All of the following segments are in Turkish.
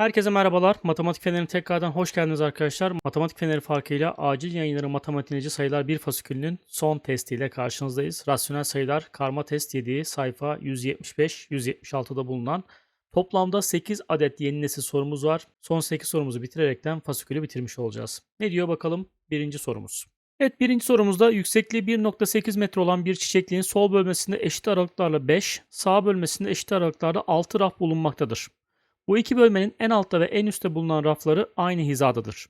Herkese merhabalar. Matematik Feneri'ne tekrardan hoş geldiniz arkadaşlar. Matematik Feneri farkıyla acil yayınları matematiğinci sayılar 1 fasikülünün son testiyle karşınızdayız. Rasyonel sayılar karma test 7 sayfa 175-176'da bulunan toplamda 8 adet yeni nesil sorumuz var. Son 8 sorumuzu bitirerekten fasikülü bitirmiş olacağız. Ne diyor bakalım birinci sorumuz. Evet birinci sorumuzda yüksekliği 1.8 metre olan bir çiçekliğin sol bölmesinde eşit aralıklarla 5, sağ bölmesinde eşit aralıklarla 6 raf bulunmaktadır. Bu iki bölmenin en altta ve en üstte bulunan rafları aynı hizadadır.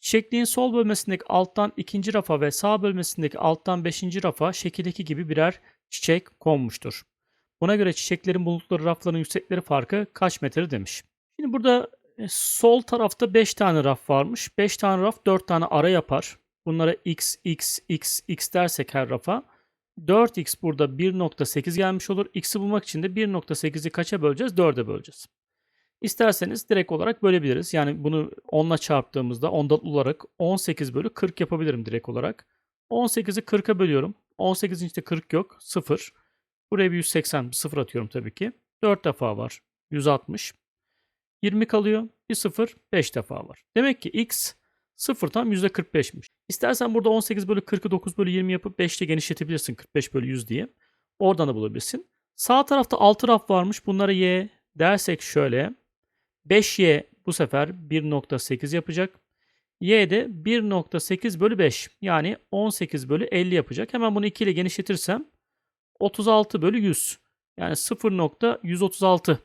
Çiçekliğin sol bölmesindeki alttan ikinci rafa ve sağ bölmesindeki alttan beşinci rafa şekildeki gibi birer çiçek konmuştur. Buna göre çiçeklerin bulundukları rafların yüksekleri farkı kaç metre demiş. Şimdi burada e, sol tarafta 5 tane raf varmış. 5 tane raf 4 tane ara yapar. Bunlara x, x, x, x dersek her rafa 4x burada 1.8 gelmiş olur. X'i bulmak için de 1.8'i kaça böleceğiz? 4'e böleceğiz. İsterseniz direkt olarak bölebiliriz. Yani bunu 10 ile çarptığımızda ondan olarak 18 bölü 40 yapabilirim direkt olarak. 18'i 40'a bölüyorum. 18'in içinde 40 yok. 0. Buraya bir 180 sıfır atıyorum tabii ki. 4 defa var. 160. 20 kalıyor. Bir 0 5 defa var. Demek ki x 0 tam %45'miş. İstersen burada 18 bölü 40'ı 9 bölü 20 yapıp 5 ile genişletebilirsin 45 bölü 100 diye. Oradan da bulabilirsin. Sağ tarafta 6 raf varmış. Bunlara y dersek şöyle. 5y bu sefer 1.8 yapacak. y de 1.8 bölü 5 yani 18 bölü 50 yapacak. Hemen bunu 2 ile genişletirsem 36 bölü 100 yani 0.136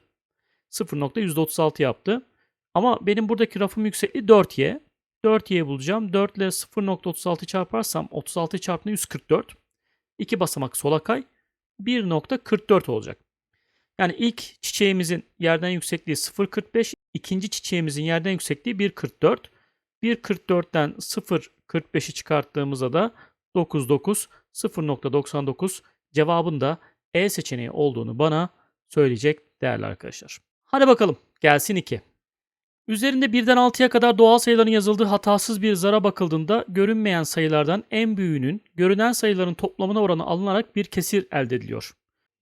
0.136 yaptı. Ama benim buradaki rafım yüksekliği 4y. 4y bulacağım. 4 ile 0.36 çarparsam 36 çarpı 144. 2 basamak sola kay. 1.44 olacak. Yani ilk çiçeğimizin yerden yüksekliği 0.45, ikinci çiçeğimizin yerden yüksekliği 1.44. 1.44'ten 0.45'i çıkarttığımızda da 9.9, 0.99 cevabın da E seçeneği olduğunu bana söyleyecek değerli arkadaşlar. Hadi bakalım gelsin 2. Üzerinde 1'den 6'ya kadar doğal sayıların yazıldığı hatasız bir zara bakıldığında görünmeyen sayılardan en büyüğünün görünen sayıların toplamına oranı alınarak bir kesir elde ediliyor.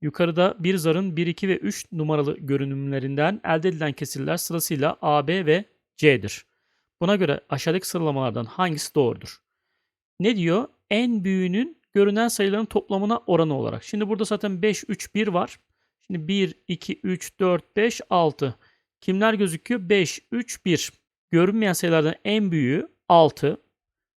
Yukarıda bir zarın 1, 2 ve 3 numaralı görünümlerinden elde edilen kesirler sırasıyla A, B ve C'dir. Buna göre aşağıdaki sıralamalardan hangisi doğrudur? Ne diyor? En büyüğünün görünen sayıların toplamına oranı olarak. Şimdi burada zaten 5, 3, 1 var. Şimdi 1, 2, 3, 4, 5, 6. Kimler gözüküyor? 5, 3, 1. Görünmeyen sayılardan en büyüğü 6.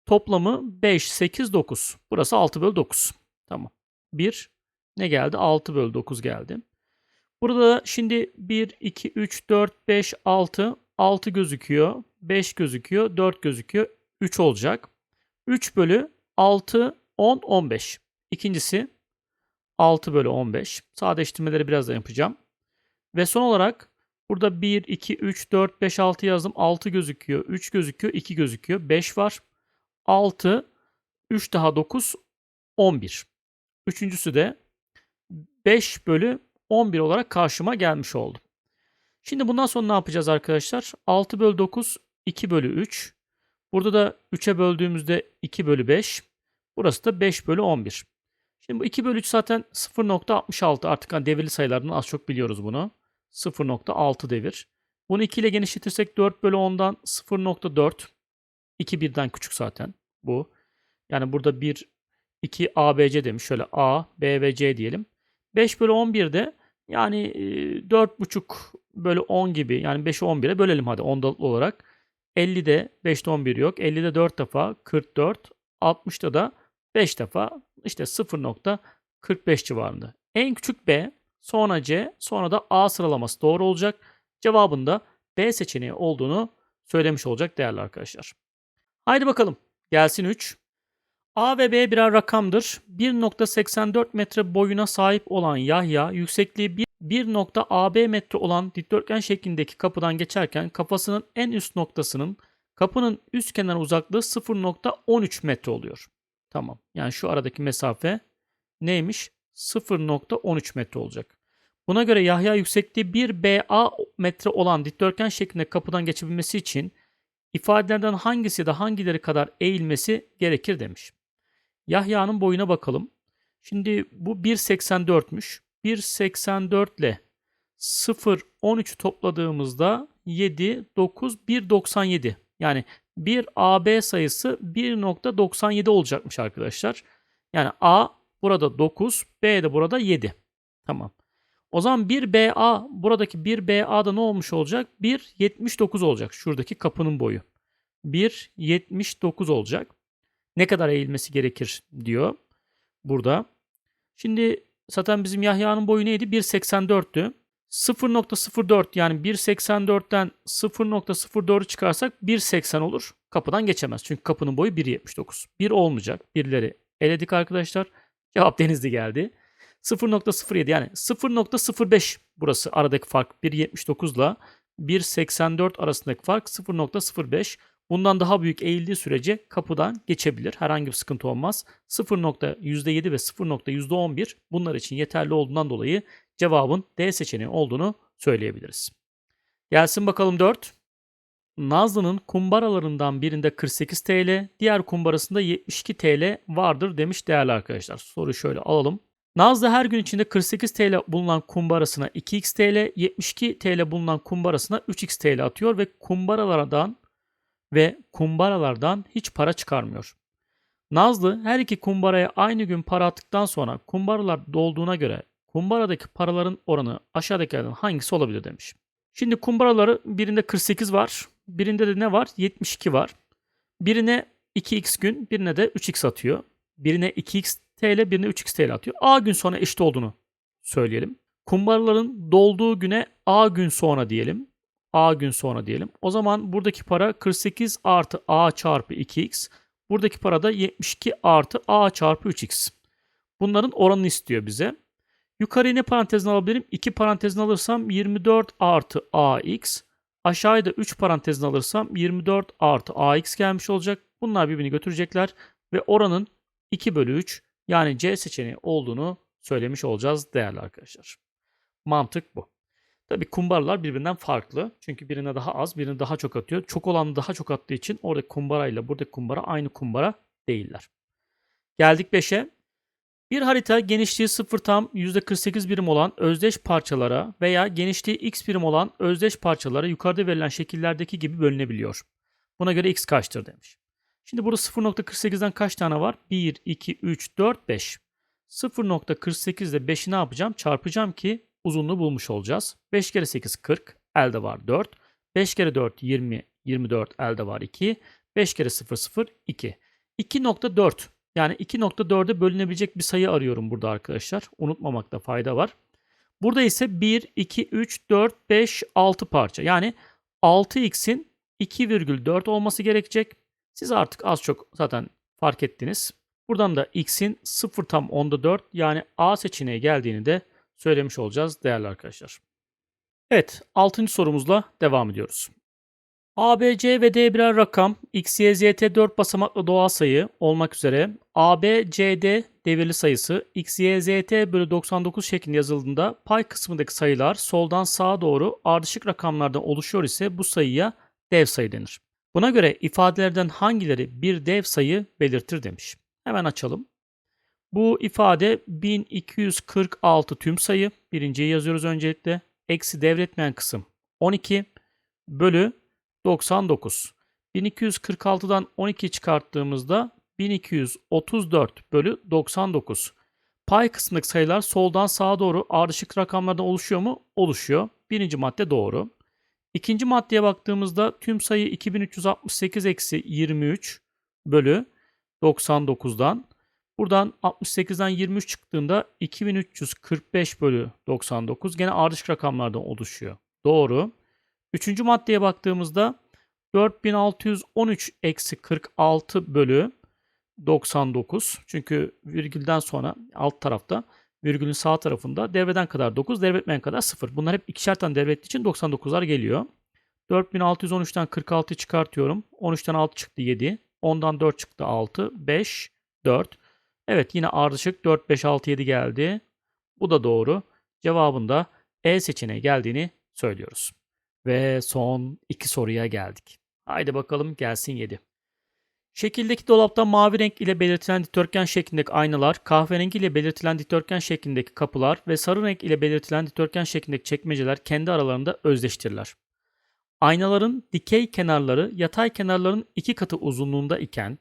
Toplamı 5, 8, 9. Burası 6 bölü 9. Tamam. 1, ne geldi? 6 bölü 9 geldi. Burada da şimdi 1, 2, 3, 4, 5, 6. 6 gözüküyor. 5 gözüküyor. 4 gözüküyor. 3 olacak. 3 bölü 6, 10, 15. İkincisi 6 bölü 15. Sadeleştirmeleri birazdan yapacağım. Ve son olarak burada 1, 2, 3, 4, 5, 6 yazdım. 6 gözüküyor. 3 gözüküyor. 2 gözüküyor. 5 var. 6, 3 daha 9, 11. Üçüncüsü de 5 bölü 11 olarak karşıma gelmiş oldu. Şimdi bundan sonra ne yapacağız arkadaşlar? 6 bölü 9 2 bölü 3. Burada da 3'e böldüğümüzde 2 bölü 5. Burası da 5 bölü 11. Şimdi bu 2 bölü 3 zaten 0.66 artık hani devirli sayılardan az çok biliyoruz bunu. 0.6 devir. Bunu 2 ile genişletirsek 4 bölü 10'dan 0.4. 2 birden küçük zaten bu. Yani burada 1 2 ABC demiş. Şöyle A, B ve C diyelim. 5 bölü 11'de yani 4,5 bölü 10 gibi yani 5'i 11'e bölelim hadi ondalıklı olarak. 50'de 5'te 11 yok. 50'de 4 defa 44. 60'da da 5 defa işte 0.45 civarında. En küçük B, sonra C, sonra da A sıralaması doğru olacak. Cevabında B seçeneği olduğunu söylemiş olacak değerli arkadaşlar. Haydi bakalım. Gelsin 3. A ve B birer rakamdır. 1.84 metre boyuna sahip olan Yahya yüksekliği 1.AB metre olan dikdörtgen şeklindeki kapıdan geçerken kafasının en üst noktasının kapının üst kenar uzaklığı 0.13 metre oluyor. Tamam. Yani şu aradaki mesafe neymiş? 0.13 metre olacak. Buna göre Yahya yüksekliği 1 BA metre olan dikdörtgen şeklinde kapıdan geçebilmesi için ifadelerden hangisi de hangileri kadar eğilmesi gerekir demiş. Yahya'nın boyuna bakalım. Şimdi bu 1.84'müş. 1.84 ile 0.13 topladığımızda 7, 9, 1.97. Yani bir AB sayısı 1.97 olacakmış arkadaşlar. Yani A burada 9, B de burada 7. Tamam. O zaman 1BA buradaki 1BA'da ne olmuş olacak? 1.79 olacak. Şuradaki kapının boyu. 1.79 olacak. Ne kadar eğilmesi gerekir diyor burada. Şimdi zaten bizim Yahya'nın boyu neydi? 1.84'tü. 0.04 yani 1.84'ten 0.04'ü çıkarsak 1.80 olur. Kapıdan geçemez. Çünkü kapının boyu 1.79. 1 olmayacak. Birleri eledik arkadaşlar. Cevap denizli geldi. 0.07 yani 0.05 burası aradaki fark 1.79 ile 1.84 arasındaki fark 0.05. Bundan daha büyük eğildiği sürece kapıdan geçebilir. Herhangi bir sıkıntı olmaz. 0.7 ve 0.11 bunlar için yeterli olduğundan dolayı cevabın D seçeneği olduğunu söyleyebiliriz. Gelsin bakalım 4. Nazlı'nın kumbaralarından birinde 48 TL, diğer kumbarasında 72 TL vardır demiş değerli arkadaşlar. Soruyu şöyle alalım. Nazlı her gün içinde 48 TL bulunan kumbarasına 2x TL, 72 TL bulunan kumbarasına 3x TL atıyor ve kumbaralardan ve kumbaralardan hiç para çıkarmıyor. Nazlı her iki kumbaraya aynı gün para attıktan sonra kumbaralar dolduğuna göre kumbaradaki paraların oranı aşağıdakilerden hangisi olabilir demiş. Şimdi kumbaraları birinde 48 var, birinde de ne var? 72 var. Birine 2x gün, birine de 3x atıyor. Birine 2x TL, birine 3x TL atıyor. A gün sonra eşit olduğunu söyleyelim. Kumbaraların dolduğu güne A gün sonra diyelim. A gün sonra diyelim. O zaman buradaki para 48 artı A çarpı 2x. Buradaki para da 72 artı A çarpı 3x. Bunların oranını istiyor bize. Yukarıya ne parantezini alabilirim? 2 parantezini alırsam 24 artı AX. Aşağıya da 3 parantezini alırsam 24 artı AX gelmiş olacak. Bunlar birbirini götürecekler. Ve oranın 2 bölü 3 yani C seçeneği olduğunu söylemiş olacağız değerli arkadaşlar. Mantık bu. Tabii kumbaralar birbirinden farklı. Çünkü birine daha az, birine daha çok atıyor. Çok olan daha çok attığı için oradaki kumbara ile buradaki kumbara aynı kumbara değiller. Geldik 5'e. Bir harita genişliği 0 tam %48 birim olan özdeş parçalara veya genişliği x birim olan özdeş parçalara yukarıda verilen şekillerdeki gibi bölünebiliyor. Buna göre x kaçtır demiş. Şimdi burada 0.48'den kaç tane var? 1, 2, 3, 4, 5. 0.48 ile 5'i ne yapacağım? Çarpacağım ki uzunluğu bulmuş olacağız. 5 kere 8 40. Elde var 4. 5 kere 4 20. 24 elde var 2. 5 kere 0 0 2. 2.4 yani 2.4'e bölünebilecek bir sayı arıyorum burada arkadaşlar. Unutmamakta fayda var. Burada ise 1, 2, 3, 4, 5, 6 parça. Yani 6x'in 2,4 olması gerekecek. Siz artık az çok zaten fark ettiniz. Buradan da x'in 0 tam onda 4 yani A seçeneği geldiğini de söylemiş olacağız değerli arkadaşlar. Evet 6. sorumuzla devam ediyoruz. A, B, C ve D birer rakam, X, Y, Z, T 4 basamaklı doğal sayı olmak üzere A, B, C, D devirli sayısı X, bölü 99 şeklinde yazıldığında pay kısmındaki sayılar soldan sağa doğru ardışık rakamlardan oluşuyor ise bu sayıya dev sayı denir. Buna göre ifadelerden hangileri bir dev sayı belirtir demiş. Hemen açalım. Bu ifade 1246 tüm sayı. Birinciyi yazıyoruz öncelikle. Eksi devretmeyen kısım 12 bölü 99. 1246'dan 12 çıkarttığımızda 1234 bölü 99. Pay kısmındaki sayılar soldan sağa doğru ardışık rakamlardan oluşuyor mu? Oluşuyor. Birinci madde doğru. İkinci maddeye baktığımızda tüm sayı 2368 eksi 23 bölü 99'dan. Buradan 68'den 23 çıktığında 2345 bölü 99 gene ardışık rakamlardan oluşuyor. Doğru. Üçüncü maddeye baktığımızda 4613 eksi 46 bölü 99. Çünkü virgülden sonra alt tarafta virgülün sağ tarafında devreden kadar 9, devretmeyen kadar 0. Bunlar hep ikişer tane devrettiği için 99'lar geliyor. 4613'ten 46'yı çıkartıyorum. 13'ten 6 çıktı 7. 10'dan 4 çıktı 6. 5, 4. Evet yine ardışık 4, 5, 6, 7 geldi. Bu da doğru. Cevabında E seçeneği geldiğini söylüyoruz. Ve son iki soruya geldik. Haydi bakalım gelsin 7. Şekildeki dolapta mavi renk ile belirtilen dikdörtgen şeklindeki aynalar, kahverengi ile belirtilen dikdörtgen şeklindeki kapılar ve sarı renk ile belirtilen dikdörtgen şeklindeki çekmeceler kendi aralarında özdeştirler. aynaların dikey kenarları yatay kenarların iki katı uzunluğunda iken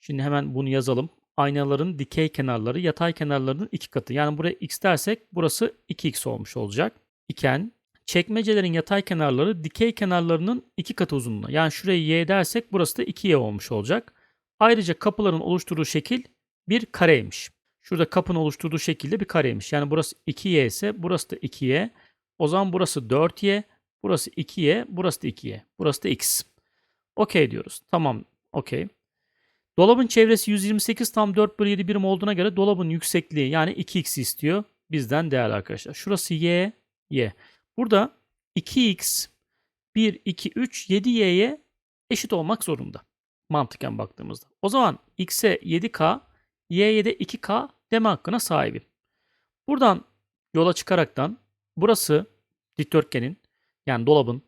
şimdi hemen bunu yazalım. Aynaların dikey kenarları yatay kenarlarının iki katı. Yani buraya x dersek burası 2x olmuş olacak. İken çekmecelerin yatay kenarları dikey kenarlarının iki katı uzunluğunda. Yani şuraya y dersek burası da 2y olmuş olacak. Ayrıca kapıların oluşturduğu şekil bir kareymiş. Şurada kapının oluşturduğu şekilde bir kareymiş. Yani burası 2y ise burası da 2y. O zaman burası 4y, burası 2y, burası da 2y. Burası da x. Okey diyoruz. Tamam, okey. Dolabın çevresi 128 tam 4 bölü 7 birim olduğuna göre dolabın yüksekliği yani 2x istiyor bizden değerli arkadaşlar. Şurası y, y. Burada 2x 1, 2, 3, 7y'ye eşit olmak zorunda. Mantıken baktığımızda. O zaman x'e 7k, y'ye de 2k deme hakkına sahibim. Buradan yola çıkaraktan burası dikdörtgenin yani dolabın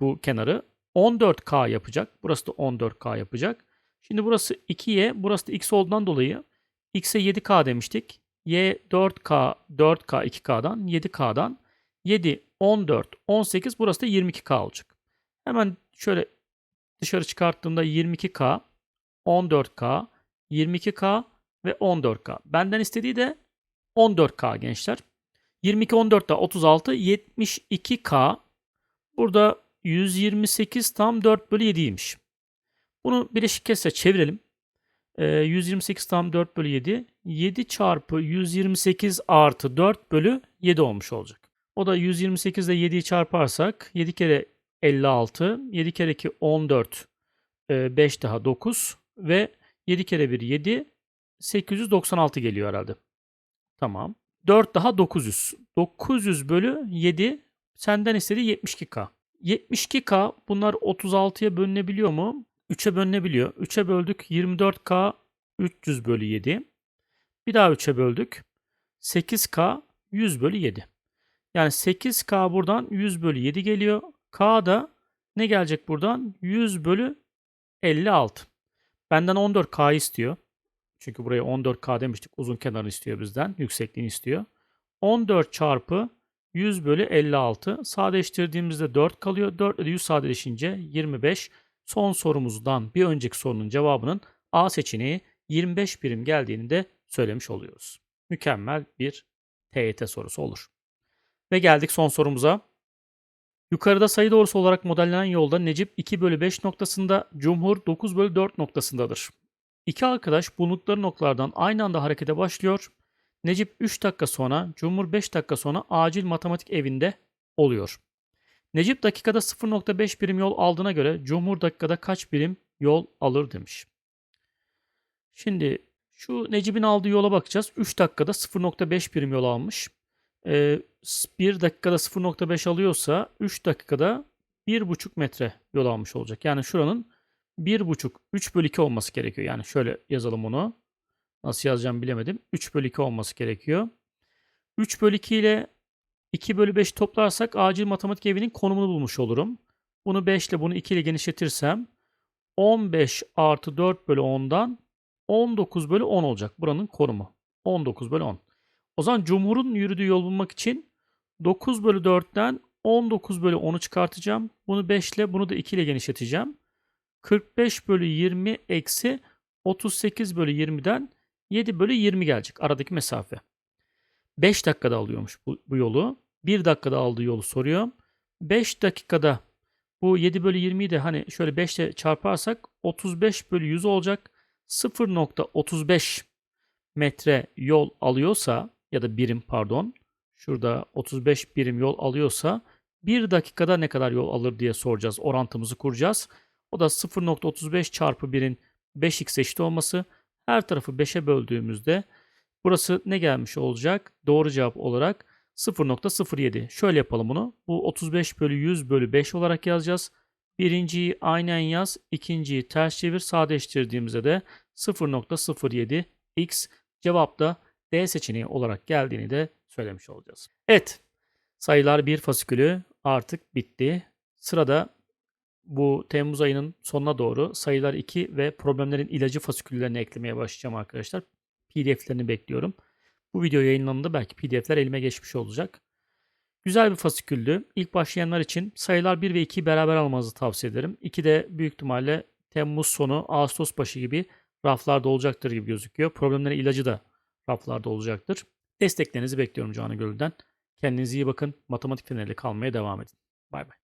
bu kenarı 14k yapacak. Burası da 14k yapacak. Şimdi burası 2y, burası da x olduğundan dolayı x'e 7k demiştik. y 4k, 4k 2k'dan 7k'dan 7, 14, 18 burası da 22k olacak. Hemen şöyle dışarı çıkarttığımda 22k, 14k, 22k ve 14k. Benden istediği de 14k gençler. 22, 14 da 36, 72k. Burada 128 tam 4 bölü 7'ymiş. Bunu bileşik kesre çevirelim. Ee, 128 tam 4 bölü 7. 7 çarpı 128 artı 4 bölü 7 olmuş olacak. O da 128 ile 7'yi çarparsak 7 kere 56, 7 kere 2 14, 5 daha 9 ve 7 kere 1 7, 896 geliyor herhalde. Tamam. 4 daha 900. 900 bölü 7 senden istediği 72K. 72K bunlar 36'ya bölünebiliyor mu? 3'e bölünebiliyor. 3'e böldük 24K 300 bölü 7. Bir daha 3'e böldük. 8K 100 bölü 7. Yani 8K buradan 100 bölü 7 geliyor. K da ne gelecek buradan? 100 bölü 56. Benden 14K istiyor. Çünkü buraya 14K demiştik. Uzun kenarını istiyor bizden. Yüksekliğini istiyor. 14 çarpı 100 bölü 56. Sadeleştirdiğimizde 4 kalıyor. 4 ile 100 sadeleşince 25. Son sorumuzdan bir önceki sorunun cevabının A seçeneği 25 birim geldiğini de söylemiş oluyoruz. Mükemmel bir TYT sorusu olur. Ve geldik son sorumuza. Yukarıda sayı doğrusu olarak modellenen yolda Necip 2 bölü 5 noktasında, Cumhur 9 bölü 4 noktasındadır. İki arkadaş bulundukları noktalardan aynı anda harekete başlıyor. Necip 3 dakika sonra, Cumhur 5 dakika sonra acil matematik evinde oluyor. Necip dakikada 0.5 birim yol aldığına göre Cumhur dakikada kaç birim yol alır demiş. Şimdi şu Necip'in aldığı yola bakacağız. 3 dakikada 0.5 birim yol almış. Ee, 1 dakikada 0.5 alıyorsa 3 dakikada 1.5 metre yol almış olacak. Yani şuranın 1.5 3 bölü 2 olması gerekiyor. Yani şöyle yazalım onu. Nasıl yazacağım bilemedim. 3 bölü 2 olması gerekiyor. 3 bölü 2 ile 2 bölü 5 toplarsak acil matematik evinin konumunu bulmuş olurum. Bunu 5 ile bunu 2 ile genişletirsem 15 artı 4 bölü 10'dan 19 bölü 10 olacak. Buranın konumu. 19 bölü 10. O zaman Cumhur'un yürüdüğü yol bulmak için 9 bölü 4'ten 19 bölü 10'u çıkartacağım. Bunu 5 ile bunu da 2 ile genişleteceğim. 45 bölü 20 eksi 38 bölü 20'den 7 bölü 20 gelecek aradaki mesafe. 5 dakikada alıyormuş bu, bu yolu. 1 dakikada aldığı yolu soruyor. 5 dakikada bu 7 bölü 20'yi de hani şöyle 5 ile çarparsak 35 bölü 100 olacak. 0.35 metre yol alıyorsa ya da birim pardon. Şurada 35 birim yol alıyorsa 1 dakikada ne kadar yol alır diye soracağız. Orantımızı kuracağız. O da 0.35 çarpı 1'in 5x eşit olması. Her tarafı 5'e böldüğümüzde burası ne gelmiş olacak? Doğru cevap olarak 0.07. Şöyle yapalım bunu. Bu 35 bölü 100 bölü 5 olarak yazacağız. Birinciyi aynen yaz. ikinciyi ters çevir. Sadeleştirdiğimizde de 0.07 x cevap da D seçeneği olarak geldiğini de söylemiş olacağız. Evet. Sayılar 1 fasikülü artık bitti. Sırada bu Temmuz ayının sonuna doğru sayılar 2 ve problemlerin ilacı fasiküllerini eklemeye başlayacağım arkadaşlar. PDF'lerini bekliyorum. Bu video yayınlandığında belki PDF'ler elime geçmiş olacak. Güzel bir fasiküldü. İlk başlayanlar için sayılar 1 ve 2'yi beraber almanızı tavsiye ederim. 2 de büyük ihtimalle Temmuz sonu, Ağustos başı gibi raflarda olacaktır gibi gözüküyor. Problemlerin ilacı da raflarda olacaktır. Desteklerinizi bekliyorum Canı Gölü'den. Kendinize iyi bakın. Matematik feneriyle kalmaya devam edin. Bay bay.